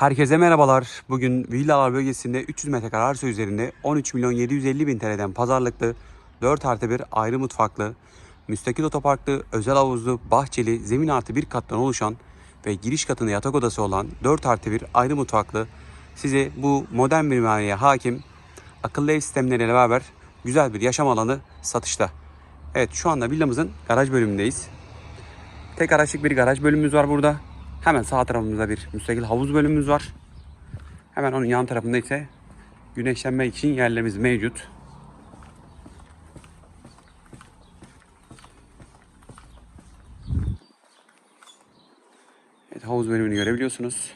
Herkese merhabalar. Bugün Villalar bölgesinde 300 metrekare arsa üzerinde 13 milyon 750 bin TL'den pazarlıklı 4 artı 1 ayrı mutfaklı, müstakil otoparklı, özel havuzlu, bahçeli, zemin artı bir kattan oluşan ve giriş katında yatak odası olan 4 artı 1 ayrı mutfaklı size bu modern mimariye hakim akıllı ev sistemleriyle beraber güzel bir yaşam alanı satışta. Evet şu anda villamızın garaj bölümündeyiz. Tek araçlık bir garaj bölümümüz var burada. Hemen sağ tarafımızda bir müstakil havuz bölümümüz var. Hemen onun yan tarafında ise güneşlenme için yerlerimiz mevcut. Evet, havuz bölümünü görebiliyorsunuz.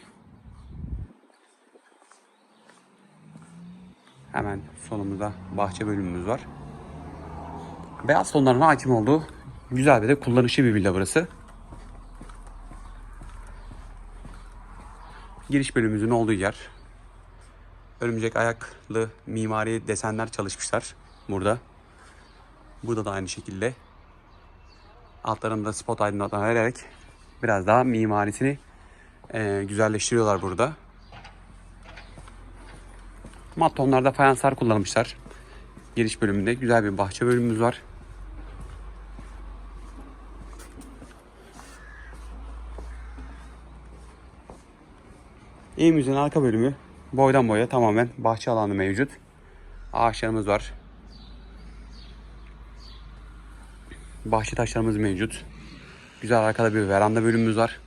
Hemen solumuzda bahçe bölümümüz var. Beyaz tonların hakim olduğu güzel ve de kullanışlı bir villa burası. Giriş bölümümüzün olduğu yer. Örümcek ayaklı mimari desenler çalışmışlar burada. Burada da aynı şekilde. Altlarında spot aydınlatma vererek biraz daha mimarisini eee, güzelleştiriyorlar burada. Mat tonlarda fayanslar kullanmışlar. Giriş bölümünde güzel bir bahçe bölümümüz var. Evimizin arka bölümü boydan boya tamamen bahçe alanı mevcut. Ağaçlarımız var. Bahçe taşlarımız mevcut. Güzel arkada bir veranda bölümümüz var.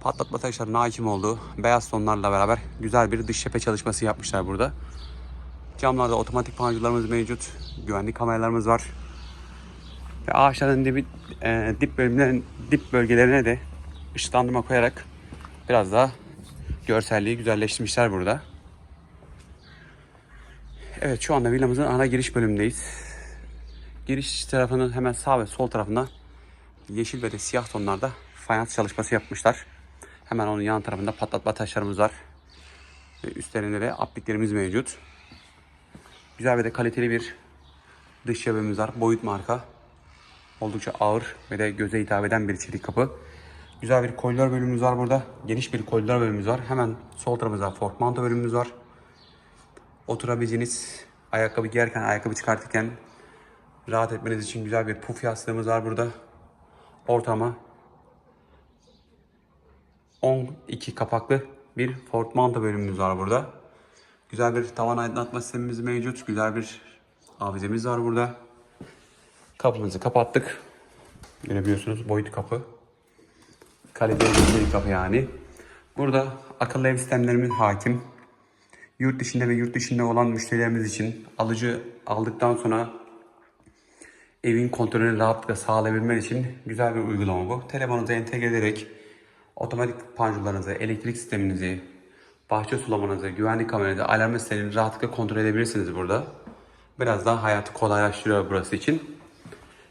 Patlatma taşlarının hakim olduğu beyaz tonlarla beraber güzel bir dış cephe çalışması yapmışlar burada. Camlarda otomatik panjurlarımız mevcut. Güvenlik kameralarımız var. Ve ağaçların dibi, e, dip bölümlerin dip bölgelerine de ışıklandırma koyarak biraz daha görselliği güzelleştirmişler burada. Evet şu anda villamızın ana giriş bölümündeyiz. Giriş tarafının hemen sağ ve sol tarafında yeşil ve de siyah tonlarda fayans çalışması yapmışlar. Hemen onun yan tarafında patlatma taşlarımız var. Ve üstlerinde de apliklerimiz mevcut. Güzel ve de kaliteli bir dış cebimiz var. Boyut marka. Oldukça ağır ve de göze hitap eden bir çelik kapı. Güzel bir koridor bölümümüz var burada. Geniş bir koridor bölümümüz var. Hemen sol tarafımızda portmanto bölümümüz var. Oturabileceğiniz, ayakkabı giyerken, ayakkabı çıkartırken rahat etmeniz için güzel bir puf yastığımız var burada. Ortama 12 kapaklı bir portmanto bölümümüz var burada. Güzel bir tavan aydınlatma sistemimiz mevcut. Güzel bir avizemiz var burada. Kapımızı kapattık. Görebiliyorsunuz boyut kapı. Kaliteli bir kapı yani. Burada akıllı ev sistemlerimiz hakim. Yurt dışında ve yurt dışında olan müşterilerimiz için alıcı aldıktan sonra evin kontrolünü rahatlıkla sağlayabilmek için güzel bir uygulama bu. Telefonunuza entegre ederek otomatik panjurlarınızı, elektrik sisteminizi, bahçe sulamanızı, güvenlik kameranızı, alarm sistemini rahatlıkla kontrol edebilirsiniz burada. Biraz daha hayatı kolaylaştırıyor burası için.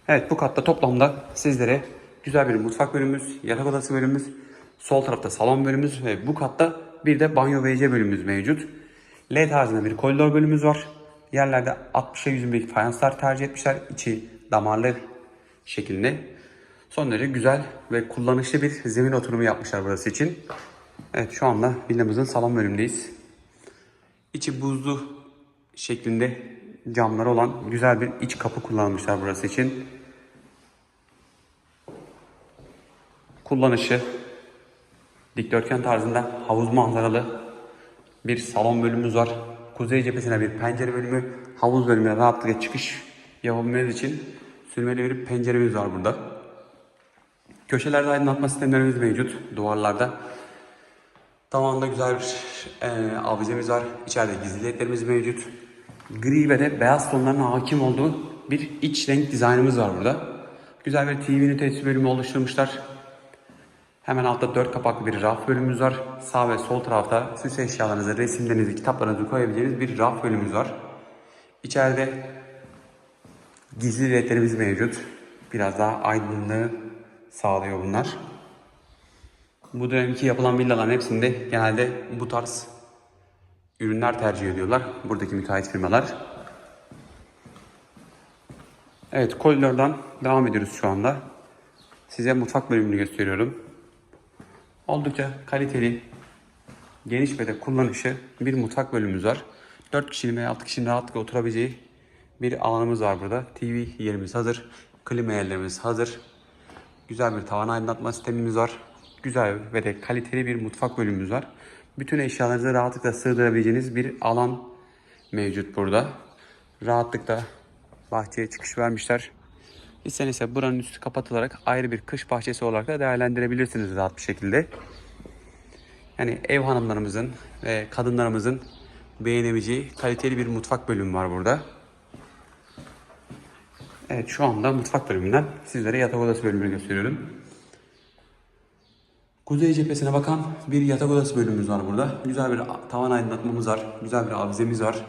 Evet bu katta toplamda sizlere güzel bir mutfak bölümümüz, yatak odası bölümümüz, sol tarafta salon bölümümüz ve bu katta bir de banyo WC bölümümüz mevcut. L tarzında bir koridor bölümümüz var. Yerlerde 60'a 100 bir fayanslar tercih etmişler. İçi damarlı şeklinde. Son derece güzel ve kullanışlı bir zemin oturumu yapmışlar burası için. Evet şu anda villamızın salon bölümündeyiz. İçi buzlu şeklinde camları olan güzel bir iç kapı kullanmışlar burası için. Kullanışı dikdörtgen tarzında havuz manzaralı bir salon bölümümüz var. Kuzey cephesine bir pencere bölümü, havuz bölümüne rahatlıkla çıkış yapabilmeniz için sürmeli bir penceremiz var burada. Köşelerde aydınlatma sistemlerimiz mevcut duvarlarda. Tavanda güzel bir e, avizemiz var. İçeride gizli ledlerimiz mevcut. Gri ve de beyaz tonların hakim olduğu bir iç renk dizaynımız var burada. Güzel bir TV ünitesi bölümü oluşturmuşlar. Hemen altta dört kapaklı bir raf bölümümüz var. Sağ ve sol tarafta süs eşyalarınızı, resimlerinizi, kitaplarınızı koyabileceğiniz bir raf bölümümüz var. İçeride gizli ledlerimiz mevcut. Biraz daha aydınlığı sağlıyor bunlar. Bu dönemki yapılan villaların hepsinde genelde bu tarz ürünler tercih ediyorlar. Buradaki müteahhit firmalar. Evet koridordan devam ediyoruz şu anda. Size mutfak bölümünü gösteriyorum. Oldukça kaliteli geniş ve de kullanışı bir mutfak bölümümüz var. 4 kişinin veya 6 kişinin rahatlıkla oturabileceği bir alanımız var burada. TV yerimiz hazır. Klima yerlerimiz hazır. Güzel bir tavan aydınlatma sistemimiz var. Güzel ve de kaliteli bir mutfak bölümümüz var. Bütün eşyalarınızı rahatlıkla sığdırabileceğiniz bir alan mevcut burada. Rahatlıkla bahçeye çıkış vermişler. İsterseniz ise buranın üstü kapatılarak ayrı bir kış bahçesi olarak da değerlendirebilirsiniz rahat bir şekilde. Yani ev hanımlarımızın ve kadınlarımızın beğenebileceği kaliteli bir mutfak bölümü var burada. Evet şu anda mutfak bölümünden sizlere yatak odası bölümünü gösteriyorum. Kuzey cephesine bakan bir yatak odası bölümümüz var burada. Güzel bir tavan aydınlatmamız var. Güzel bir avizemiz var.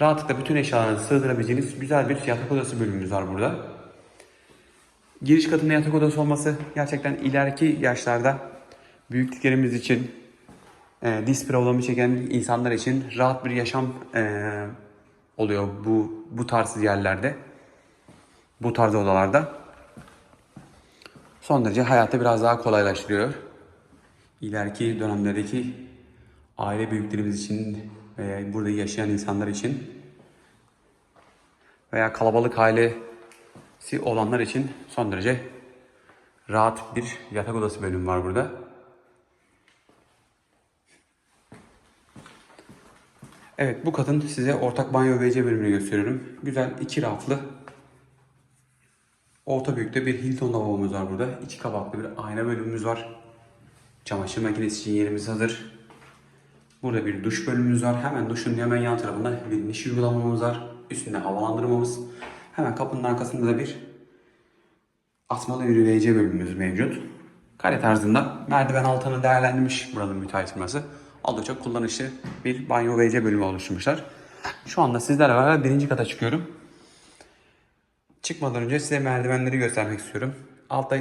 Rahatlıkla bütün eşyalarınızı sığdırabileceğiniz güzel bir yatak odası bölümümüz var burada. Giriş katında yatak odası olması gerçekten ileriki yaşlarda büyüklüklerimiz için, e, diz problemi çeken insanlar için rahat bir yaşam e, oluyor bu bu tarz yerlerde. Bu tarz odalarda. Son derece hayatı biraz daha kolaylaştırıyor. İleriki dönemlerdeki aile büyüklerimiz için veya burada yaşayan insanlar için veya kalabalık ailesi olanlar için son derece rahat bir yatak odası bölümü var burada. Evet bu katın size ortak banyo WC bölümünü gösteriyorum. Güzel iki raflı orta büyükte bir Hilton lavabomuz var burada. İki kapaklı bir ayna bölümümüz var. Çamaşır makinesi için yerimiz hazır. Burada bir duş bölümümüz var. Hemen duşun hemen yan tarafında bir niş uygulamamız var. Üstünde havalandırmamız. Hemen kapının arkasında da bir asmalı WC bölümümüz mevcut. Kare tarzında merdiven altını değerlendirmiş buranın müteahhit firması. Oldukça kullanışlı bir banyo WC bölümü oluşturmuşlar. Şu anda sizlerle beraber birinci kata çıkıyorum. Çıkmadan önce size merdivenleri göstermek istiyorum. Altta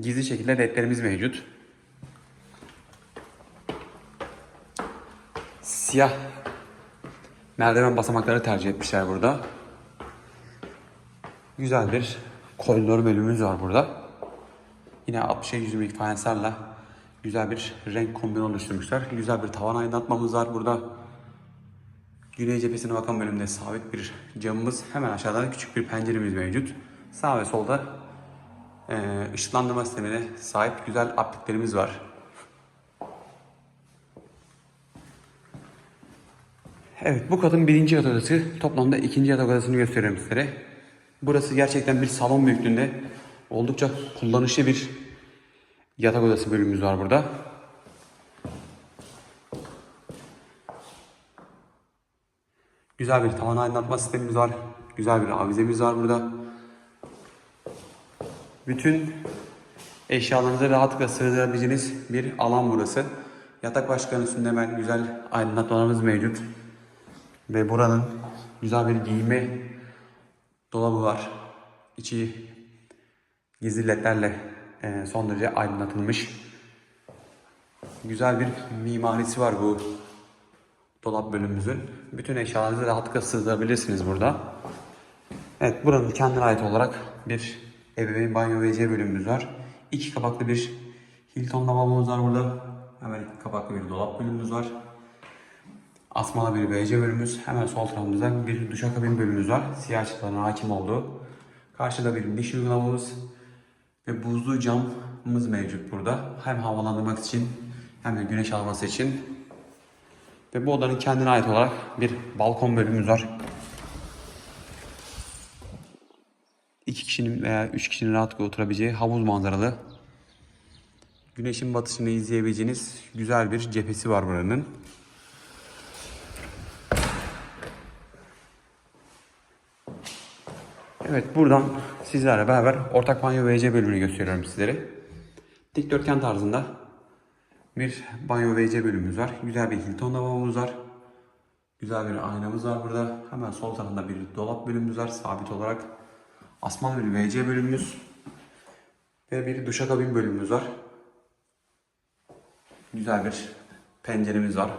gizli şekilde ledlerimiz mevcut. Siyah merdiven basamakları tercih etmişler burada. Güzel bir koridor bölümümüz var burada. Yine 60'a 100 milik fayanslarla güzel bir renk kombini oluşturmuşlar. Güzel bir tavan aydınlatmamız var burada. Güney cephesine bakan bölümde sabit bir camımız. Hemen aşağıda da küçük bir penceremiz mevcut. Sağ ve solda e, ışıklandırma sistemine sahip güzel apliklerimiz var. Evet bu katın birinci yatak odası. Toplamda ikinci yatak odasını gösteriyorum sizlere. Burası gerçekten bir salon büyüklüğünde oldukça kullanışlı bir yatak odası bölümümüz var burada. Güzel bir tavan aydınlatma sistemimiz var. Güzel bir avizemiz var burada. Bütün eşyalarınızı rahatlıkla sığdırabileceğiniz bir alan burası. Yatak başkanı üstünde hemen güzel aydınlatmalarımız mevcut. Ve buranın güzel bir giyme dolabı var. İçi gizli ledlerle e, son derece aydınlatılmış. Güzel bir mimarisi var bu dolap bölümümüzün. Bütün eşyalarınızı rahatlıkla sığdırabilirsiniz burada. Evet buranın kendine ait olarak bir ebeveyn banyo WC bölümümüz var. İki kapaklı bir Hilton lavabomuz var burada. Hemen iki kapaklı bir dolap bölümümüz var. Asmalı bir WC bölümümüz. Hemen sol tarafımızda bir duşakabin bölümümüz var. Siyah ışıkların hakim olduğu. Karşıda bir diş uygulamamız ve buzlu camımız mevcut burada. Hem havalandırmak için hem de güneş alması için. Ve bu odanın kendine ait olarak bir balkon bölümümüz var. İki kişinin veya üç kişinin rahatlıkla oturabileceği havuz manzaralı. Güneşin batışını izleyebileceğiniz güzel bir cephesi var buranın. Evet buradan sizlerle beraber ortak banyo ve WC bölümünü gösteriyorum sizlere. Dikdörtgen tarzında bir banyo ve WC bölümümüz var. Güzel bir Hilton lavabomuz var. Güzel bir aynamız var burada. Hemen sol tarafında bir dolap bölümümüz var sabit olarak. Asmalı bir WC bölümümüz. Ve bir duşakabin bölümümüz var. Güzel bir penceremiz var.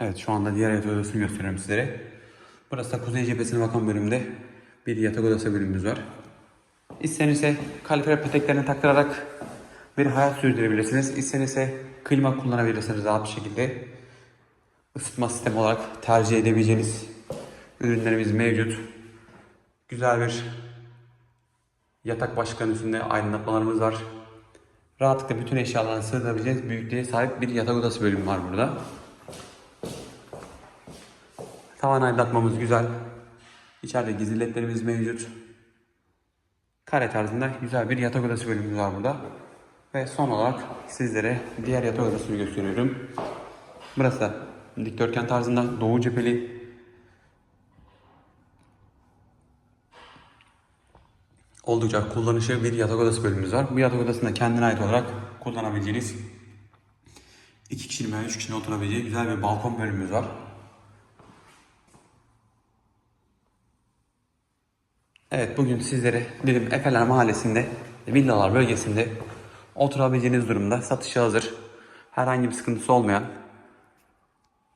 Evet şu anda diğer yatak odasını gösteriyorum sizlere. Burası da kuzey cephesine bakan bölümde bir yatak odası bölümümüz var. İstenirse kalifer peteklerini taktırarak bir hayat sürdürebilirsiniz. İstenirse klima kullanabilirsiniz rahat bir şekilde. Isıtma sistemi olarak tercih edebileceğiniz ürünlerimiz mevcut. Güzel bir yatak başkanın üstünde aydınlatmalarımız var. Rahatlıkla bütün eşyalarını sığdırabileceğiniz büyüklüğe sahip bir yatak odası bölümü var burada. Tavan aydınlatmamız güzel. İçeride gizli ledlerimiz mevcut. Kare tarzında güzel bir yatak odası bölümümüz var burada. Ve son olarak sizlere diğer yatak odasını gösteriyorum. Burası da dikdörtgen tarzında doğu cepheli oldukça kullanışlı bir yatak odası bölümümüz var. Bu yatak odasında kendine ait olarak kullanabileceğiniz iki kişinin veya üç kişinin oturabileceği güzel bir balkon bölümümüz var. Evet bugün sizlere dedim Efeler Mahallesi'nde villalar bölgesinde oturabileceğiniz durumda satışa hazır. Herhangi bir sıkıntısı olmayan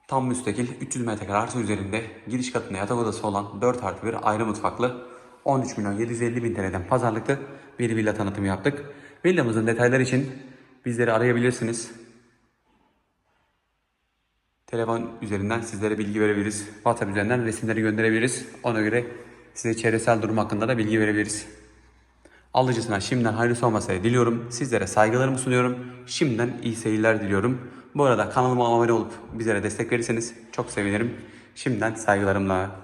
tam müstakil 300 metrekare arsa üzerinde giriş katında yatak odası olan 4 artı 1 ayrı mutfaklı 13 milyon 750 bin TL'den pazarlıklı bir villa tanıtımı yaptık. Villamızın detayları için bizleri arayabilirsiniz. Telefon üzerinden sizlere bilgi verebiliriz. WhatsApp üzerinden resimleri gönderebiliriz. Ona göre size çevresel durum hakkında da bilgi verebiliriz. Alıcısına şimdiden hayırlısı olmasayı diliyorum. Sizlere saygılarımı sunuyorum. Şimdiden iyi seyirler diliyorum. Bu arada kanalıma abone olup bizlere destek verirseniz çok sevinirim. Şimdiden saygılarımla.